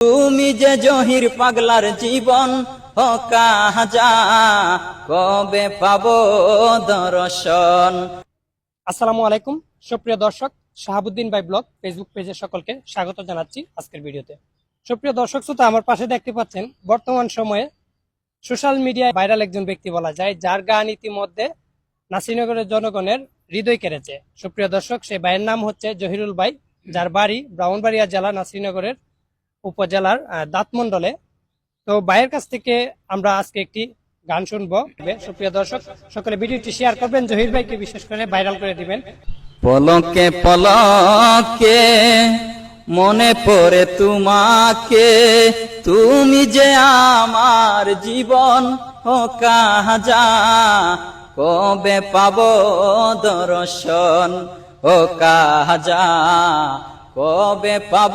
তুমি যে জহির পাগলার জীবন, ও কাহাজা, কবে পাবো দর্শন? আসসালামু আলাইকুম, সুপ্রিয় দর্শক, শাহাবুদ্দিন বাই ব্লগ ফেসবুক পেজের সকলকে স্বাগত জানাচ্ছি আজকের ভিডিওতে। সুপ্রিয় দর্শক শ্রোতা, আমার পাশে দেখতে পাচ্ছেন, বর্তমান সময়ে সোশ্যাল মিডিয়ায় ভাইরাল একজন ব্যক্তি বলা যায়, যার গান ইতিমধ্যে নাসিরনগরের জনগণের হৃদয় কেড়েছে। সুপ্রিয় দর্শক, সেই ভাইয়ের নাম হচ্ছে জহিরুল ভাই, যার বাড়ি ব্রাহ্মণবাড়িয়া জেলা নাসিরনগরের উপজেলার আহ, দাঁতমন্ডলে তো ভাইয়ের কাছ থেকে আমরা আজকে একটি গান শুনব। সুপ্রিয় দর্শক সকলে ভিডিওটি শেয়ার করবেন। জহির ভাইকে বিশেষ করে ভাইরাল করে দিবেন। পলকে পলকে মনে পড়ে তোমাকে। তুমি যে আমার জীবন ও কাহাজা কবে পাবো দর্শন ও কাহাজা। কবে পাব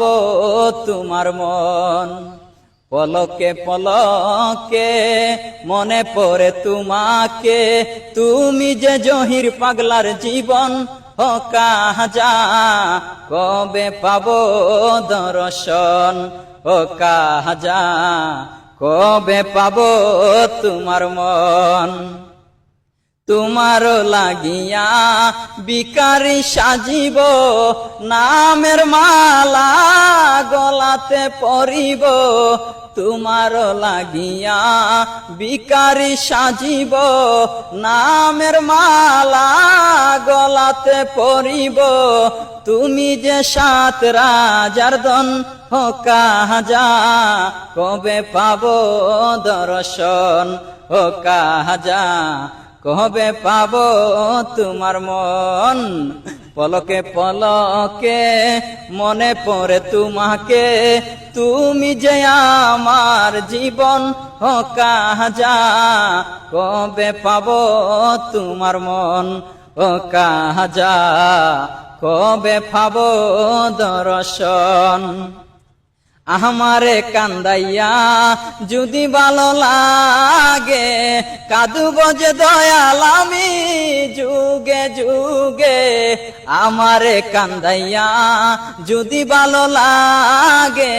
তোমার মন? পলকে পলকে মনে পড়ে তোমাকে। তুমি যে জহির পাগলার জীবন, ও কাহাজা, কবে পাব দর্শন? ও কাহাজা, কবে পাব তোমার মন? তোমার লাগিয়া বিকারি সাজিব, নামের মালা গলাতে পরিব। তোমার লাগিয়া বিকারি সাজিব, নামের মালা গলাতে পরিব। তুমি যে সাত রাজার দন ও কবে পাব দর্শন, ও কাহাজা? কবে পাব তোমার মন? পলকে পলকে মনে পড়ে তোমাকে। তুমি যে আমার জীবন ও কাহাজা কবে পাব তোমার মন ও কাহাজা কবে পাব দর্শন? আমারে কান্দাইয়া, যদি ভালো লাগে কাদু বজে দয়াল আমি, যুগে যুগে। আমারে কান্দাইয়া, যদি ভালো লাগে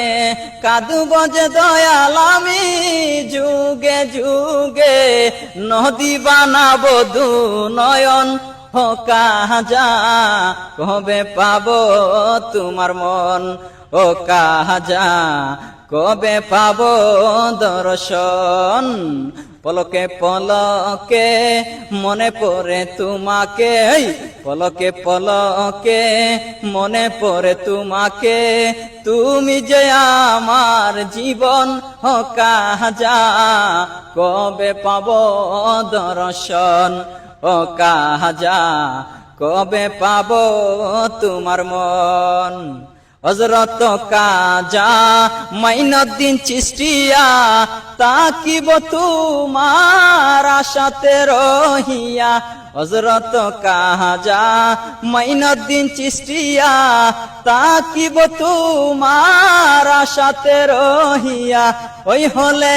কাদু বজে দয়াল আমি, যুগে যুগে। নদী বানাবো দু নয়ন, হকা যা, কবে পাবো তোমার মন? ও কাজা, কবে পাব দর্শন? পলকে পলকে মনে পড়ে তোমাকে পলকে পলকে মনে পড়ে তোমাকে। তুমি যে আমার জীবন কাজা, কবে পাব দর্শন? ও কাজা, কবে পাব তোমার মন? হজরত কাজা মাইনদ্দিন চিস্টিয়া তাকিব তোমার আশাতে রহিয়া। হজরত কাজা মাইনদ্দিন চিস্টিয়া তাকিব তোমার আশাতে রহিয়া। ওই হলে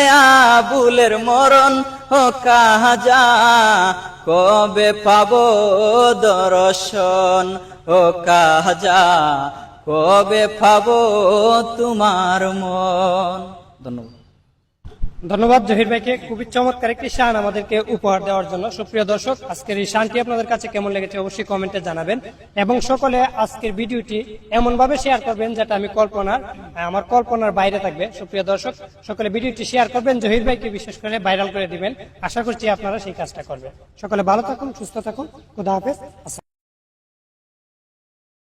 আবুলের মরণ ও কাজা কবে পাবো দর্শন ও কাজা কবে পাবো তোমার মন? ধন্যবাদ। ধন্যবাদ জহির ভাইকে। খুবই চমৎকার একটি শান আমাদেরকে উপহার দেওয়ার জন্য। সুপ্রিয় দর্শক, আজকের এই শানটি আপনাদের কাছে কেমন লেগেছে অবশ্যই কমেন্টে জানাবেন। এবং সকলে আজকের ভিডিওটি এমনভাবে শেয়ার করবেন যেটা আমি কল্পনার, আমার কল্পনার বাইরে থাকবে। সুপ্রিয় দর্শক, সকলে ভিডিওটি শেয়ার করবেন, জহির ভাইকে বিশেষ করে ভাইরাল করে দিবেন। আশা করছি আপনারা সেই কাজটা করবেন। সকলে ভালো থাকুন, সুস্থ থাকুন। খুদা হাফেজ।